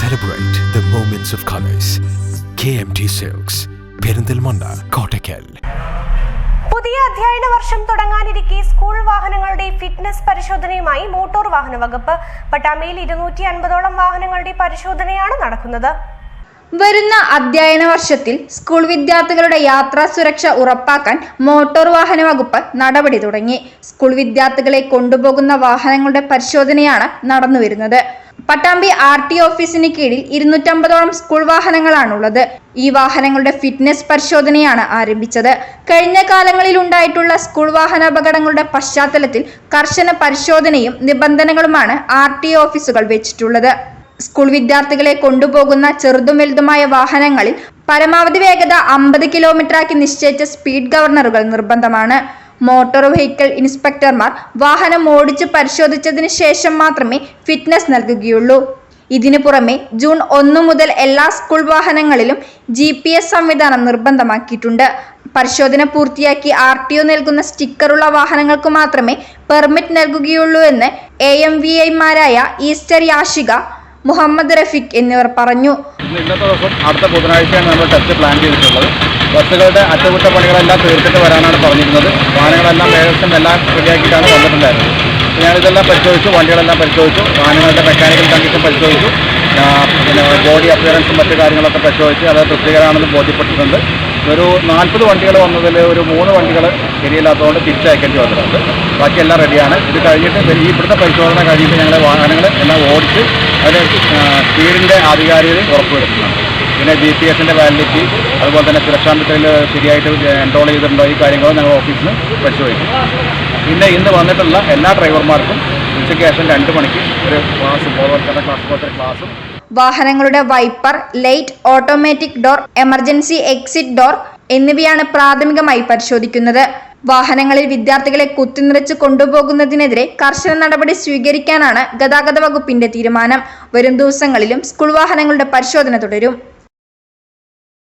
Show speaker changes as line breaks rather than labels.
Celebrate the moments of colors. KMT Silks, Perinthalmanna Kottakkal
പുതിയ അധ്യയന വർഷം തുടങ്ങാനിരിക്കെ സ്കൂൾ വാഹനങ്ങളുടെ ഫിറ്റ്നസ് പരിശോധനയുമായി മോട്ടോർ വാഹന വകുപ്പ്. പട്ടാമ്പിയിൽ ഇരുന്നൂറ്റി അൻപതോളം വാഹനങ്ങളുടെ പരിശോധനയാണ് നടക്കുന്നത്.
വരുന്ന അധ്യയന വർഷത്തിൽ സ്കൂൾ വിദ്യാർത്ഥികളുടെ യാത്രാ സുരക്ഷ ഉറപ്പാക്കാൻ മോട്ടോർ വാഹന വകുപ്പ് നടപടി തുടങ്ങി. സ്കൂൾ വിദ്യാർത്ഥികളെ കൊണ്ടുപോകുന്ന വാഹനങ്ങളുടെ പരിശോധനയാണ് നടന്നുവരുന്നത്. പട്ടാമ്പി ആർ ടി ഓഫീസിന് കീഴിൽ ഇരുന്നൂറ്റമ്പതോളം സ്കൂൾ വാഹനങ്ങളാണുള്ളത്. ഈ വാഹനങ്ങളുടെ ഫിറ്റ്നസ് പരിശോധനയാണ് ആരംഭിച്ചത്. കഴിഞ്ഞ കാലങ്ങളിൽ ഉണ്ടായിട്ടുള്ള സ്കൂൾ വാഹന അപകടങ്ങളുടെ പശ്ചാത്തലത്തിൽ കർശന പരിശോധനയും നിബന്ധനകളുമാണ് ആർ ടി ഓഫീസുകൾ വെച്ചിട്ടുള്ളത്. സ്കൂൾ വിദ്യാർത്ഥികളെ കൊണ്ടുപോകുന്ന ചെറുതും വലുതുമായ വാഹനങ്ങളിൽ പരമാവധി വേഗത അമ്പത് കിലോമീറ്ററാക്കി നിശ്ചയിച്ച സ്പീഡ് ഗവർണറുകൾ നിർബന്ധമാണ്. മോട്ടോർ വെഹിക്കിൾ ഇൻസ്പെക്ടർമാർ വാഹനം ഓടിച്ച് പരിശോധിച്ചതിന് ശേഷം മാത്രമേ ഫിറ്റ്നസ് നൽകുകയുള്ളൂ. ഇതിനു പുറമെ ജൂൺ ഒന്ന് മുതൽ എല്ലാ സ്കൂൾ വാഹനങ്ങളിലും ജി പി എസ് സംവിധാനം നിർബന്ധമാക്കിയിട്ടുണ്ട്. പരിശോധന പൂർത്തിയാക്കി ആർ ടി ഒ നൽകുന്ന സ്റ്റിക്കറുള്ള വാഹനങ്ങൾക്ക് മാത്രമേ പെർമിറ്റ് നൽകുകയുള്ളൂ എന്ന് എ എം വി ഐമാരായ ഈസ്റ്റർ യാഷിക മുഹമ്മദ് റഫീഖ് എന്നിവർ പറഞ്ഞു.
ഇന്നത്തെ ദിവസം അടുത്ത ബുധനാഴ്ചയാണ് നമ്മൾ ടെസ്റ്റ് പ്ലാൻ ചെയ്തിട്ടുള്ളത്. ബസ്സുകളുടെ അറ്റകുറ്റപ്പണികളെല്ലാം തീർത്തിട്ട് വരാനാണ് പറഞ്ഞിരുന്നത്. വാഹനങ്ങളെല്ലാം ഏകദേശം എല്ലാം റെഡിയാക്കിയിട്ടാണ് വന്നിട്ടുണ്ടായിരുന്നത്. ഞാനിതെല്ലാം പരിശോധിച്ചു വണ്ടികളെല്ലാം പരിശോധിച്ചു വാഹനങ്ങളുടെ മെക്കാനിക്കൽ കണ്ടീഷൻ പരിശോധിച്ചു പിന്നെ ബോഡി അപ്പിയറൻസും മറ്റു കാര്യങ്ങളൊക്കെ പരിശോധിച്ച് അത് തൃപ്തികരമാണെന്ന് ബോധ്യപ്പെട്ടിട്ടുണ്ട്. ഒരു നാൽപ്പത് വണ്ടികൾ വന്നതിൽ ഒരു മൂന്ന് വണ്ടികൾ ശരിയില്ലാത്തതുകൊണ്ട് തിരിച്ചയക്കേണ്ടി വന്നിട്ടുണ്ട്. ബാക്കിയെല്ലാം റെഡിയാണ്. ഇത് കഴിഞ്ഞിട്ട് ഈ ഇവിടുത്തെ പരിശോധന കഴിഞ്ഞിട്ട് ഞങ്ങളുടെ വാഹനങ്ങൾ എല്ലാം ഓടിച്ച് അതിന് സ്പീഡിന്റെ ആധികാരികത ഉറപ്പുവരുത്തുന്നുണ്ട്. പിന്നെ ജി പി എസിന്റെ വാലിഡിറ്റി അതുപോലെ തന്നെ സുരക്ഷാ മിത്രയിൽ ശരിയായിട്ട് എൻറോൾ ചെയ്തിട്ടുണ്ടോ ഈ കാര്യങ്ങളും ഞങ്ങൾ ഓഫീസിൽ നിന്ന് പരിശോധിക്കും. പിന്നെ ഇന്ന് വന്നിട്ടുള്ള എല്ലാ ഡ്രൈവർമാർക്കും ഉച്ചയ്ക്ക് ശേഷം രണ്ട് മണിക്ക് ഒരു ക്ലാസ് ബോധവൽക്കരണ ക്ലാസ് പോലത്തെ ക്ലാസ്സും
വാഹനങ്ങളുടെ wiper light automatic door emergency exit door എന്നിവയാണ് പ്രാഥമികമായി പരിശോധിക്കുന്നത്. വാഹനങ്ങളിൽ വിദ്യാർത്ഥികളെ കുത്തിനിറച്ച് കൊണ്ടുപോകുന്നതിനെതിരെ കർശന നടപടി സ്വീകരിക്കാനാണ് ഗതാഗത വകുപ്പിന്റെ തീരുമാനം. വരും ദിവസങ്ങളിലും സ്കൂൾ വാഹനങ്ങളുടെ പരിശോധന തുടരും.